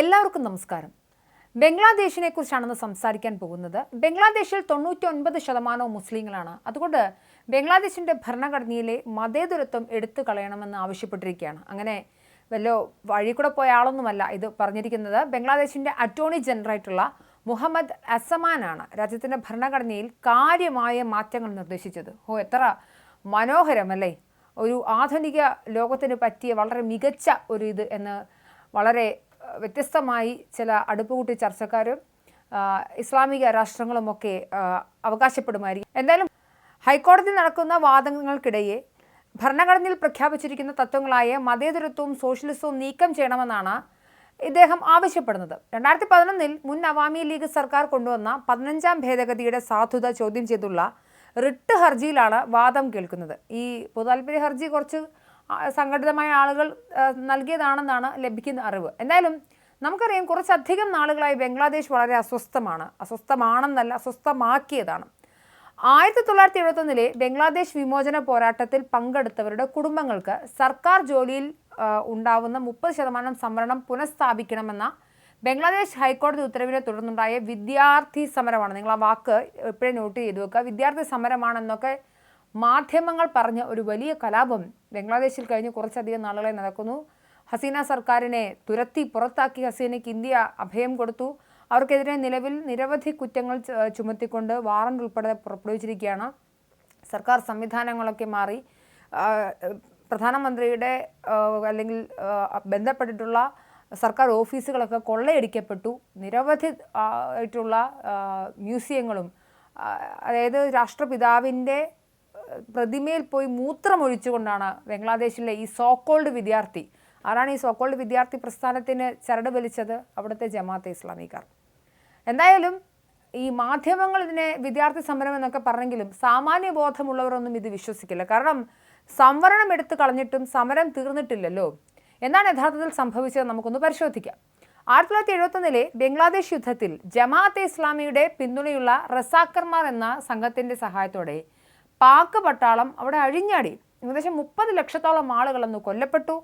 എല്ലാവർക്കും നമസ്കാരം. ബംഗ്ലാദേശിനെ കുറിച്ചാണെന്ന് സംസാരിക്കാൻ പോകുന്നത്. ബംഗ്ലാദേശിൽ തൊണ്ണൂറ്റി ഒൻപത് ശതമാനവും മുസ്ലിങ്ങളാണ്. അതുകൊണ്ട് ബംഗ്ലാദേശിന്റെ ഭരണഘടനയിലെ മതേതരത്വം എടുത്തു കളയണമെന്ന് ആവശ്യപ്പെട്ടിരിക്കുകയാണ്. അങ്ങനെ വല്ലോ വഴി കൂടെ പോയ ആളൊന്നുമല്ല ഇത് പറഞ്ഞിരിക്കുന്നത്. ബംഗ്ലാദേശിന്റെ അറ്റോർണി ജനറലായിട്ടുള്ള മുഹമ്മദ് അസമാനാണ് രാജ്യത്തിന്റെ ഭരണഘടനയിൽ കാര്യമായ മാറ്റങ്ങൾ നിർദ്ദേശിച്ചത്. ഓ എത്ര മനോഹരമല്ലേ ഒരു ആധുനിക ലോകത്തിന് പറ്റിയ വളരെ മികച്ച ഒരു ഇത് എന്ന് വളരെ വ്യത്യസ്തമായി ചില അടുപ്പുകൂട്ടി ചർച്ചക്കാരും ഇസ്ലാമിക രാഷ്ട്രങ്ങളുമൊക്കെ അവകാശപ്പെടുമായിരിക്കും. എന്തായാലും ഹൈക്കോടതി നടക്കുന്ന വാദങ്ങൾക്കിടയെ ഭരണഘടനയിൽ പ്രഖ്യാപിച്ചിരിക്കുന്ന തത്വങ്ങളായ മതേതരത്വവും സോഷ്യലിസവും നീക്കം ചെയ്യണമെന്നാണ് ഇദ്ദേഹം ആവശ്യപ്പെടുന്നത്. രണ്ടായിരത്തി പതിനൊന്നിൽ മുൻ അവാമി ലീഗ് സർക്കാർ കൊണ്ടുവന്ന പതിനഞ്ചാം ഭേദഗതിയുടെ സാധുത ചോദ്യം ചെയ്തുള്ള റിട്ട് ഹർജിയിലാണ് വാദം കേൾക്കുന്നത്. ഈ പൊതുതാൽപര്യ ഹർജി കുറച്ച് സംഘടിതമായ ആളുകൾ നൽകിയതാണെന്നാണ് ലഭിക്കുന്ന അറിവ്. എന്തായാലും നമുക്കറിയാം കുറച്ചധികം നാളുകളായി ബംഗ്ലാദേശ് വളരെ അസ്വസ്ഥമാണ്. അസ്വസ്ഥമാണെന്നല്ല അസ്വസ്ഥമാക്കിയതാണ്. ആയിരത്തി തൊള്ളായിരത്തി എഴുപത്തൊന്നിലെ ബംഗ്ലാദേശ് വിമോചന പോരാട്ടത്തിൽ പങ്കെടുത്തവരുടെ കുടുംബങ്ങൾക്ക് സർക്കാർ ജോലിയിൽ ഉണ്ടാവുന്ന മുപ്പത് ശതമാനം സംവരണം പുനഃസ്ഥാപിക്കണമെന്ന ബംഗ്ലാദേശ് ഹൈക്കോടതി ഉത്തരവിനെ തുടർന്നുണ്ടായ വിദ്യാർത്ഥി സമരമാണ്. നിങ്ങൾ ആ വാക്ക് എപ്പോഴും നോട്ട് ചെയ്ത് വെക്കുക. വിദ്യാർത്ഥി സമരമാണെന്നൊക്കെ മാധ്യമങ്ങൾ പറഞ്ഞ ഒരു വലിയ കലാപം ബംഗ്ലാദേശിൽ കഴിഞ്ഞ് കുറച്ചധികം നാളുകളെ നടക്കുന്നു. ഹസീന സർക്കാരിനെ തുരത്തി പുറത്താക്കി ഹസീനയ്ക്ക് ഇന്ത്യ അഭയം കൊടുത്തു. അവർക്കെതിരെ നിലവിൽ നിരവധി കുറ്റങ്ങൾ ചുമത്തിക്കൊണ്ട് വാറണ്ട് ഉൾപ്പെടെ പുറപ്പെടുവിച്ചിരിക്കുകയാണ്. സർക്കാർ സംവിധാനങ്ങളൊക്കെ മാറി പ്രധാനമന്ത്രിയുടെ അല്ലെങ്കിൽ ബന്ധപ്പെട്ടിട്ടുള്ള സർക്കാർ ഓഫീസുകളൊക്കെ കൊള്ളയടിക്കപ്പെട്ടു. നിരവധി ആയിട്ടുള്ള മ്യൂസിയങ്ങളും അതായത് രാഷ്ട്രപിതാവിന്റെ പ്രതിമയിൽ പോയി മൂത്രമൊഴിച്ചുകൊണ്ടാണ് ബംഗ്ലാദേശിലെ ഈ സോക്കോൾഡ് വിദ്യാർത്ഥി. ആരാണ് ഈ സോക്കോൾഡ് വിദ്യാർത്ഥി പ്രസ്ഥാനത്തിന് ചരട് വലിച്ചത്? അവിടുത്തെ ജമാഅത്തെ ഇസ്ലാമിക്കാർ. എന്തായാലും ഈ മാധ്യമങ്ങൾ ഇതിനെ വിദ്യാർത്ഥി സമരം എന്നൊക്കെ പറഞ്ഞെങ്കിലും സാമാന്യ ബോധമുള്ളവരൊന്നും ഇത് വിശ്വസിക്കില്ല. കാരണം സംവരണം എടുത്തു കളഞ്ഞിട്ടും സമരം തീർന്നിട്ടില്ലല്ലോ. എന്നാണ് യഥാർത്ഥത്തിൽ സംഭവിച്ചത് നമുക്കൊന്ന് പരിശോധിക്കാം. ആയിരത്തി തൊള്ളായിരത്തി എഴുപത്തൊന്നിലെ ബംഗ്ലാദേശ് യുദ്ധത്തിൽ ജമാഅത്തെ ഇസ്ലാമിയുടെ പിന്തുണയുള്ള റസാക്കർമാർ എന്ന സംഘത്തിന്റെ സഹായത്തോടെ പാക് പട്ടാളം അവിടെ അഴിഞ്ഞാടി. ഏകദേശം മുപ്പത് ലക്ഷത്തോളം ആളുകൾ അന്ന് കൊല്ലപ്പെട്ടു.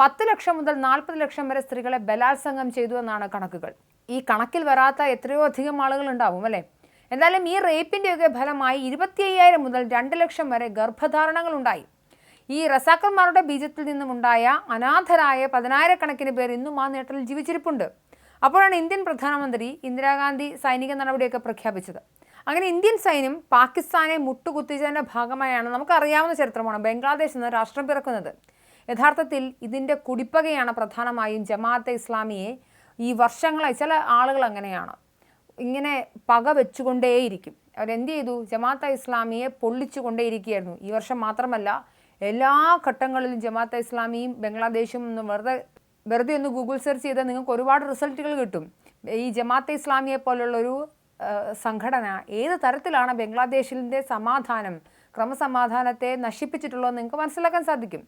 പത്ത് ലക്ഷം മുതൽ നാൽപ്പത് ലക്ഷം വരെ സ്ത്രീകളെ ബലാത്സംഗം ചെയ്തു എന്നാണ് കണക്കുകൾ. ഈ കണക്കിൽ വരാത്ത എത്രയോ അധികം ആളുകൾ ഉണ്ടാവും അല്ലേ? എന്തായാലും ഈ റേപ്പിന്റെയൊക്കെ ഫലമായി ഇരുപത്തി അയ്യായിരം മുതൽ രണ്ട് ലക്ഷം വരെ ഗർഭധാരണങ്ങൾ ഉണ്ടായി. ഈ റസാക്കന്മാരുടെ ബീജത്തിൽ നിന്നുമുണ്ടായ അനാഥരായ പതിനായിരക്കണക്കിന് പേർ ഇന്നും ആ നേട്ടത്തിൽ ജീവിച്ചിരിപ്പുണ്ട്. അപ്പോഴാണ് ഇന്ത്യൻ പ്രധാനമന്ത്രി ഇന്ദിരാഗാന്ധി സൈനിക നടപടിയൊക്കെ പ്രഖ്യാപിച്ചത്. അങ്ങനെ ഇന്ത്യൻ സൈന്യം പാകിസ്ഥാനെ മുട്ടുകുത്തിച്ചതിന്റെ ഭാഗമായാണ് നമുക്കറിയാവുന്ന ചരിത്രമാണ്. ബംഗ്ലാദേശിൽ നിന്ന് രാഷ്ട്രം പിറക്കുന്നത്. യഥാർത്ഥത്തിൽ ഇതിന്റെ കുടിപ്പകയാണ് പ്രധാനമായും ജമാഅത്തെ ഇസ്ലാമിയെ ഈ വർഷങ്ങളായി ചില ആളുകൾ അങ്ങനെയാണ്. ഇങ്ങനെ പക വെച്ചുകൊണ്ടേയിരിക്കും. അവരെന്ത് ചെയ്തു? ജമാഅത്തെ ഇസ്ലാമിയെ പൊള്ളിച്ചുകൊണ്ടേയിരിക്കുകയായിരുന്നു. ഈ വർഷം മാത്രമല്ല എല്ലാ ഘട്ടങ്ങളിലും ജമാഅത്തെ ഇസ്ലാമിയും ബംഗ്ലാദേശും ഒന്ന് വെറുതെ വെറുതെ ഒന്ന് ഗൂഗിൾ സെർച്ച് ചെയ്താൽ നിങ്ങൾക്ക് ഒരുപാട് റിസൾട്ടുകൾ കിട്ടും. ഈ ജമാഅത്തെ ഇസ്ലാമിയെ പോലുള്ളൊരു സംഘടന ഏത് തരത്തിലാണ് ബംഗ്ലാദേശിന്റെ സമാധാനം ക്രമസമാധാനത്തെ നശിപ്പിച്ചിട്ടുള്ളത് നിങ്ങൾക്ക് മനസ്സിലാക്കാൻ സാധിക്കും.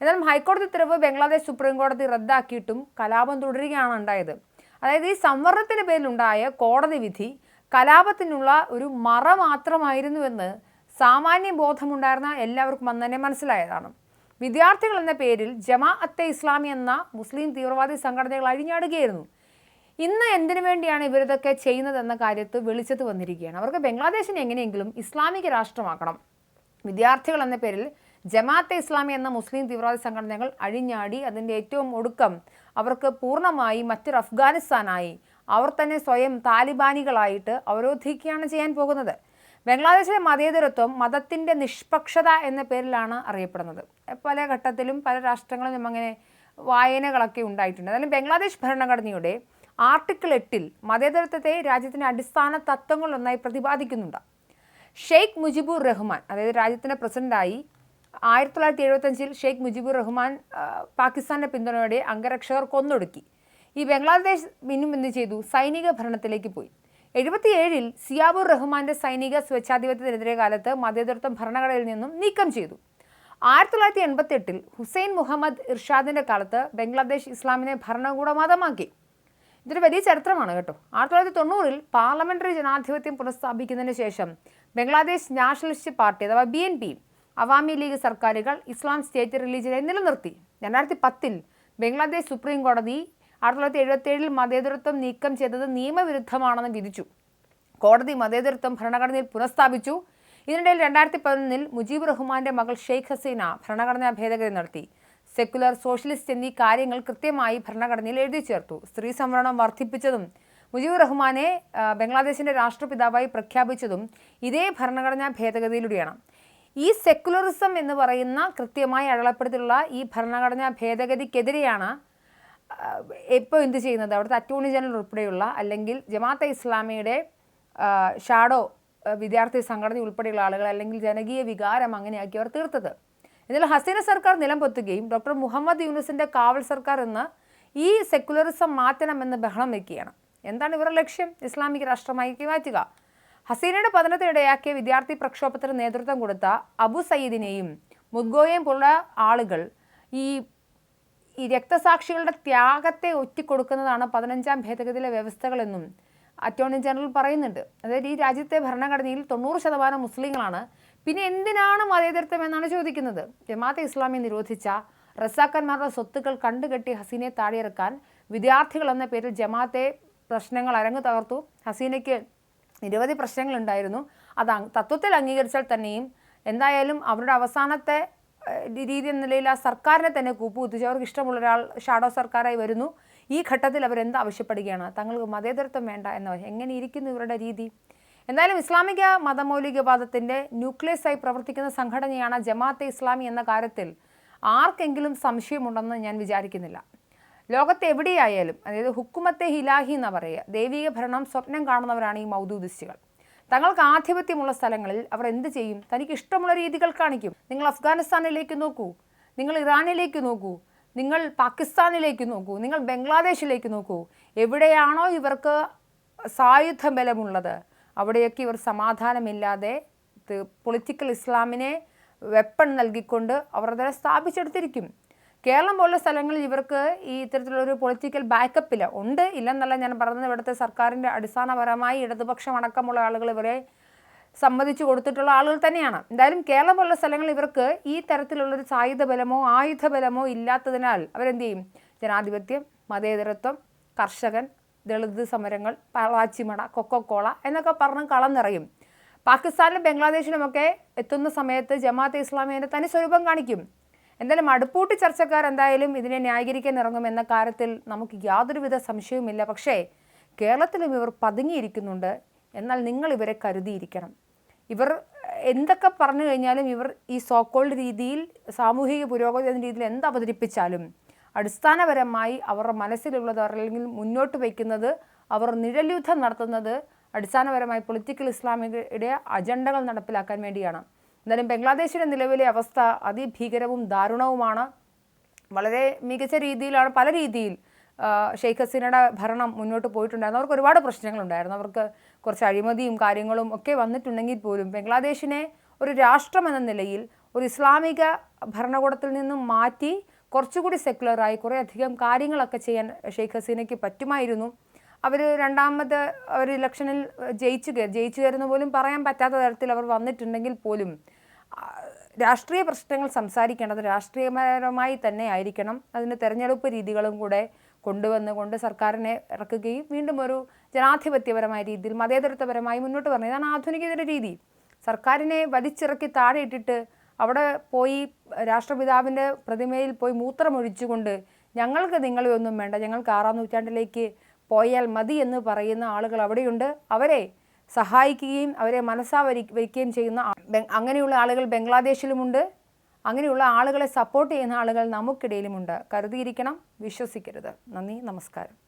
എന്നാലും ഹൈക്കോടതി ഉത്തരവ് ബംഗ്ലാദേശ് സുപ്രീം കോടതി റദ്ദാക്കിയിട്ടും കലാപം തുടരുകയാണ് ഉണ്ടായത്. അതായത് ഈ സംവരണത്തിന് പേരിലുണ്ടായ കോടതി വിധി കലാപത്തിനുള്ള ഒരു മറ മാത്രമായിരുന്നുവെന്ന് സാമാന്യ ബോധമുണ്ടായിരുന്ന എല്ലാവർക്കും അന്ന് തന്നെ മനസ്സിലായതാണ്. വിദ്യാർത്ഥികൾ എന്ന പേരിൽ ജമാഅത്തെ ഇസ്ലാമി എന്ന മുസ്ലിം തീവ്രവാദി സംഘടനകൾ അഴിഞ്ഞാടുകയായിരുന്നു. ഇന്ന് എന്തിനു വേണ്ടിയാണ് ഇവരിതൊക്കെ ചെയ്യുന്നതെന്ന കാര്യത്ത് വെളിച്ചത്ത് വന്നിരിക്കുകയാണ്. അവർക്ക് ബംഗ്ലാദേശിനെ എങ്ങനെയെങ്കിലും ഇസ്ലാമിക രാഷ്ട്രമാക്കണം. വിദ്യാർത്ഥികൾ എന്ന പേരിൽ ജമാഅത്തെ ഇസ്ലാമി എന്ന മുസ്ലിം തീവ്രവാദി സംഘടനകൾ അഴിഞ്ഞാടി അതിന്റെ ഏറ്റവും ഒടുക്കം അവർക്ക് പൂർണമായി മറ്റൊരു അഫ്ഗാനിസ്ഥാനായി അവർ തന്നെ സ്വയം താലിബാനികളായിട്ട് അവരോധിക്കുകയാണ് ചെയ്യാൻ പോകുന്നത്. ബംഗ്ലാദേശിലെ മതേതരത്വം മതത്തിന്റെ നിഷ്പക്ഷത എന്ന പേരിലാണ് അറിയപ്പെടുന്നത്. പല ഘട്ടത്തിലും പല രാഷ്ട്രങ്ങളിലും അങ്ങനെ വായനകളൊക്കെ ഉണ്ടായിട്ടുണ്ട്. അതായത് ബംഗ്ലാദേശ് ഭരണഘടനയുടെ ആർട്ടിക്കിൾ എട്ടിൽ മതേതരത്വത്തെ രാജ്യത്തിന്റെ അടിസ്ഥാന തത്വങ്ങളൊന്നായി പ്രതിപാദിക്കുന്നുണ്ട്. ഷെയ്ഖ് മുജിബുർ റഹ്മാൻ അതായത് രാജ്യത്തിന്റെ പ്രസിഡന്റായി ആയിരത്തി തൊള്ളായിരത്തി എഴുപത്തഞ്ചിൽ ഷെയ്ഖ് മുജിബുർ റഹ്മാൻ പാകിസ്ഥാന്റെ പിന്തുണയോടെ അംഗരക്ഷകർ കൊന്നൊടുക്കി. ഈ ബംഗ്ലാദേശ് മിന്നും എന്ത് ചെയ്തു? സൈനിക ഭരണത്തിലേക്ക് പോയി. എഴുപത്തിയേഴിൽ സിയാബുർ റഹ്മാന്റെ സൈനിക സ്വേച്ഛാധിപത്യത്തിനെതിരെ കാലത്ത് മതേതൃത്വം ഭരണഘടനയിൽ നിന്നും നീക്കം ചെയ്തു. ആയിരത്തി തൊള്ളായിരത്തി എൺപത്തി എട്ടിൽ ഹുസൈൻ മുഹമ്മദ് ഇർഷാദിന്റെ കാലത്ത് ബംഗ്ലാദേശ് ഇസ്ലാമിനെ ഭരണകൂട മതമാക്കി. ഇതൊരു വലിയ ചരിത്രമാണ് കേട്ടോ. ആയിരത്തി തൊള്ളായിരത്തി തൊണ്ണൂറിൽ പാർലമെന്ററി ജനാധിപത്യം പുനഃസ്ഥാപിക്കുന്നതിന് ശേഷം ബംഗ്ലാദേശ് നാഷണലിസ്റ്റ് പാർട്ടി അഥവാ B N P Awami league സർക്കാരുകൾ ഇസ്ലാം സ്റ്റേറ്റ് റിലീജിയനെ നിലനിർത്തി. രണ്ടായിരത്തി പത്തിൽ ബംഗ്ലാദേശ് സുപ്രീം കോടതി ആയിരത്തി തൊള്ളായിരത്തി എഴുപത്തി ഏഴിൽ മതേതരത്വം നീക്കം ചെയ്തത് നിയമവിരുദ്ധമാണെന്ന് വിധിച്ചു. കോടതി മതേതരത്വം ഭരണഘടനയിൽ പുനഃസ്ഥാപിച്ചു. ഇതിനിടയിൽ രണ്ടായിരത്തി പതിനൊന്നിൽ മുജീബ് റഹ്മാന്റെ മകൾ ഷെയ്ഖ് ഹസീന ഭരണഘടനാ ഭേദഗതി നടത്തി. സെക്കുലർ സോഷ്യലിസ്റ്റ് എന്നീ കാര്യങ്ങൾ കൃത്യമായി ഭരണഘടനയിൽ എഴുതി ചേർത്തു. സ്ത്രീ സംവരണം വർദ്ധിപ്പിച്ചതും മുജീബ് റഹ്മാനെ ബംഗ്ലാദേശിന്റെ രാഷ്ട്രപിതാവായി പ്രഖ്യാപിച്ചതും ഇതേ ഭരണഘടനാ ഭേദഗതിയിലൂടെയാണ്. ഈ സെക്കുലറിസം എന്ന് പറയുന്ന കൃത്യമായി അടയാളപ്പെടുത്തിയുള്ള ഈ ഭരണഘടനാ ഭേദഗതിക്കെതിരെയാണ് ഇപ്പോൾ എന്ത് ചെയ്യുന്നത്? അവിടുത്തെ അറ്റോർണി ജനറൽ ഉൾപ്പെടെയുള്ള അല്ലെങ്കിൽ ജമാഅത്തെ ഇസ്ലാമിയുടെ ഷാഡോ വിദ്യാർത്ഥി സംഘടന ഉൾപ്പെടെയുള്ള ആളുകൾ അല്ലെങ്കിൽ ജനകീയ വികാരം അങ്ങനെയാക്കി അവർ തീർത്തത്. ഇതിൽ ഹസീന സർക്കാർ നിലം പൊത്തുകയും ഡോക്ടർ മുഹമ്മദ് യൂനുസിന്റെ കാവൽ സർക്കാർ എന്ന് ഈ സെക്കുലറിസം മാറ്റണമെന്ന് ബഹളം വയ്ക്കുകയാണ് എന്താണ് ഇവരുടെ ലക്ഷ്യം? ഇസ്ലാമിക രാഷ്ട്രമായി മാറ്റുക ഹസീനയുടെ പതനത്തിനിടയാക്കിയ വിദ്യാർത്ഥി പ്രക്ഷോഭത്തിന് നേതൃത്വം കൊടുത്ത അബു സയ്യിദിനെയും മുദ്ഗോയെയും പോലുള്ള ആളുകൾ ഈ ഈ രക്തസാക്ഷികളുടെ ത്യാഗത്തെ ഒറ്റിക്കൊടുക്കുന്നതാണ് പതിനഞ്ചാം ഭേദഗതിയിലെ വ്യവസ്ഥകളെന്നും അറ്റോർണി ജനറൽ പറയുന്നുണ്ട്. അതായത് ഈ രാജ്യത്തെ ഭരണഘടനയിൽ തൊണ്ണൂറ് ശതമാനം മുസ്ലിങ്ങളാണ് പിന്നെ എന്തിനാണ് മതേതരത്വം എന്നാണ് ചോദിക്കുന്നത്. ജമാഅത്തെ ഇസ്ലാമി നിരോധിച്ച റസാക്കന്മാരുടെ സ്വത്തുക്കൾ കണ്ടുകെട്ടി ഹസീനയെ താഴെയിറക്കാൻ വിദ്യാർത്ഥികൾ എന്ന പേരിൽ ജമാഅത്തെ പ്രശ്നങ്ങൾ അരങ്ങു തകർത്തു. ഹസീനയ്ക്ക് നിരവധി പ്രശ്നങ്ങളുണ്ടായിരുന്നു അത് തത്വത്തിൽ അംഗീകരിച്ചാൽ തന്നെയും എന്തായാലും അവരുടെ അവസാനത്തെ രീതി എന്ന നിലയിൽ ആ സർക്കാരിനെ തന്നെ കൂപ്പുകുത്തിച്ച്. അവർക്ക് ഇഷ്ടമുള്ള ഒരാൾ ഷാഡോ സർക്കാരായി വരുന്നു. ഈ ഘട്ടത്തിൽ അവരെന്ത് ആവശ്യപ്പെടുകയാണ്? തങ്ങൾക്ക് മതേതരത്വം വേണ്ട എന്ന എങ്ങനെ ഇരിക്കുന്നു ഇവരുടെ രീതി? എന്തായാലും ഇസ്ലാമിക മതമൗലികവാദത്തിന്റെ ന്യൂക്ലിയസായി പ്രവർത്തിക്കുന്ന സംഘടനയാണ് ജമാഅത്തെ ഇസ്ലാമി എന്ന കാര്യത്തിൽ ആർക്കെങ്കിലും സംശയമുണ്ടെന്ന് ഞാൻ വിചാരിക്കുന്നില്ല. ലോകത്ത് എവിടെയായാലും അതായത് ഹുക്കുമത്തെ ഹിലാഹി എന്ന് പറയുക ദൈവിക ഭരണം സ്വപ്നം കാണുന്നവരാണ് ഈ മൗദൂദിസ്റ്റുകൾ. തങ്ങൾക്ക് ആധിപത്യമുള്ള സ്ഥലങ്ങളിൽ അവർ എന്ത് ചെയ്യും? തനിക്ക് ഇഷ്ടമുള്ള രീതികൾ കാണിക്കും. നിങ്ങൾ അഫ്ഗാനിസ്ഥാനിലേക്ക് നോക്കൂ നിങ്ങൾ ഇറാനിലേക്ക് നോക്കൂ നിങ്ങൾ പാകിസ്ഥാനിലേക്ക് നോക്കൂ നിങ്ങൾ ബംഗ്ലാദേശിലേക്ക് നോക്കൂ. എവിടെയാണോ ഇവർക്ക് സായുധ ബലമുള്ളത് അവിടെയൊക്കെ ഇവർ സമാധാനമില്ലാതെ പൊളിറ്റിക്കൽ ഇസ്ലാമിനെ വെപ്പൺ നൽകിക്കൊണ്ട് അവർ അതിനെ സ്ഥാപിച്ചെടുത്തിരിക്കും. കേരളം പോലുള്ള സ്ഥലങ്ങളിൽ ഇവർക്ക് ഈ ഇത്തരത്തിലുള്ളൊരു പൊളിറ്റിക്കൽ ബാക്കപ്പില്ല ഉണ്ട് ഇല്ലെന്നല്ല ഞാൻ പറഞ്ഞത്. ഇവിടുത്തെ സർക്കാരിന്റെ അടിസ്ഥാനപരമായി ഇടതുപക്ഷം അടക്കമുള്ള ആളുകൾ ഇവരെ സമ്മതിച്ചു കൊടുത്തിട്ടുള്ള ആളുകൾ തന്നെയാണ്. എന്തായാലും കേരളം പോലുള്ള സ്ഥലങ്ങളിൽ ഇവർക്ക് ഈ തരത്തിലുള്ളൊരു സായുധ ബലമോ ആയുധ ബലമോ ഇല്ലാത്തതിനാൽ അവരെന്ത് ചെയ്യും? ജനാധിപത്യം മതേതരത്വം കർഷകൻ ദളിത് സമരങ്ങൾ പളാച്ചിമട കൊക്കോക്കോള എന്നൊക്കെ പറഞ്ഞ് കളം നിറയും. പാകിസ്ഥാനിലും ബംഗ്ലാദേശിലുമൊക്കെ എത്തുന്ന സമയത്ത് ജമാഅത്തെ ഇസ്ലാമിയുടെ തനി സ്വരൂപം കാണിക്കും. എന്തായാലും അടുപ്പൂട്ടി ചർച്ചക്കാർ എന്തായാലും ഇതിനെ ന്യായീകരിക്കാൻ ഇറങ്ങും എന്ന കാര്യത്തിൽ നമുക്ക് യാതൊരുവിധ സംശയവുമില്ല. പക്ഷേ കേരളത്തിലും ഇവർ പതുങ്ങിയിരിക്കുന്നുണ്ട്. എന്നാൽ നിങ്ങൾ ഇവരെ കരുതിയിരിക്കണം. ഇവർ എന്തൊക്കെ പറഞ്ഞു കഴിഞ്ഞാലും ഇവർ ഈ സോക്കോൾഡ് രീതിയിൽ സാമൂഹിക പുരോഗതി എന്ന രീതിയിൽ എന്ത് അവതരിപ്പിച്ചാലും അടിസ്ഥാനപരമായി അവരുടെ മനസ്സിലുള്ളത് അല്ലെങ്കിൽ മുന്നോട്ട് വയ്ക്കുന്നത് അവർ നിഴൽയുദ്ധം നടത്തുന്നത് അടിസ്ഥാനപരമായി പൊളിറ്റിക്കൽ ഇസ്ലാമികയുടെ അജണ്ടകൾ നടപ്പിലാക്കാൻ വേണ്ടിയാണ്. എന്നാലും ബംഗ്ലാദേശിന്റെ നിലവിലെ അവസ്ഥ അതിഭീകരവും ദാരുണവുമാണ്. വളരെ മികച്ച രീതിയിലാണ് പല രീതിയിൽ ഷെയ്ഖ് ഹസീനയുടെ ഭരണം മുന്നോട്ട് പോയിട്ടുണ്ടായിരുന്നു അവർക്ക് ഒരുപാട് പ്രശ്നങ്ങളുണ്ടായിരുന്നു. അവർക്ക് കുറച്ച് അഴിമതിയും കാര്യങ്ങളും ഒക്കെ വന്നിട്ടുണ്ടെങ്കിൽ പോലും ബംഗ്ലാദേശിനെ ഒരു രാഷ്ട്രം എന്ന നിലയിൽ ഒരു ഇസ്ലാമിക ഭരണകൂടത്തിൽ നിന്നും മാറ്റി കുറച്ചുകൂടി സെക്കുലറായി കുറേ അധികം കാര്യങ്ങളൊക്കെ ചെയ്യാൻ ഷെയ്ഖ് ഹസീനയ്ക്ക് പറ്റുമായിരുന്നു. അവർ രണ്ടാമത് അവർ ഇലക്ഷനിൽ ജയിച്ചു ജയിച്ചു കയറുന്ന പോലും പറയാൻ പറ്റാത്ത തരത്തിൽ അവർ വന്നിട്ടുണ്ടെങ്കിൽ പോലും രാഷ്ട്രീയ പ്രശ്നങ്ങൾ സംസാരിക്കേണ്ടത് രാഷ്ട്രീയപരമായി തന്നെ ആയിരിക്കണം. അതിന് തെരഞ്ഞെടുപ്പ് രീതികളും കൂടെ കൊണ്ടുവന്നുകൊണ്ട് സർക്കാരിനെ ഇറക്കുകയും വീണ്ടും ഒരു ജനാധിപത്യപരമായ രീതിയിൽ മതേതരത്വപരമായി മുന്നോട്ട് പറഞ്ഞു ഇതാണ് ആധുനികതയുടെ രീതി. സർക്കാരിനെ വലിച്ചിറക്കി താഴെ ഇട്ടിട്ട് അവിടെ പോയി രാഷ്ട്രപിതാവിന്റെ പ്രതിമയിൽ പോയി മൂത്രമൊഴിച്ചുകൊണ്ട് ഞങ്ങൾക്ക് നിങ്ങളെ ഒന്നും വേണ്ട ഞങ്ങൾക്ക് ആറാം നൂറ്റാണ്ടിലേക്ക് പോയാൽ മതി എന്ന് പറയുന്ന ആളുകൾ അവിടെയുണ്ട്. അവരെ സഹായിക്കുകയും അവരെ മനസ്സാവരി വയ്ക്കുകയും ചെയ്യുന്ന അങ്ങനെയുള്ള ആളുകൾ ബംഗ്ലാദേശിലുമുണ്ട്. അങ്ങനെയുള്ള ആളുകളെ സപ്പോർട്ട് ചെയ്യുന്ന ആളുകൾ നമുക്കിടയിലുമുണ്ട്. കരുതിയിരിക്കണം വിശ്വസിക്കരുത്. നന്ദി നമസ്കാരം.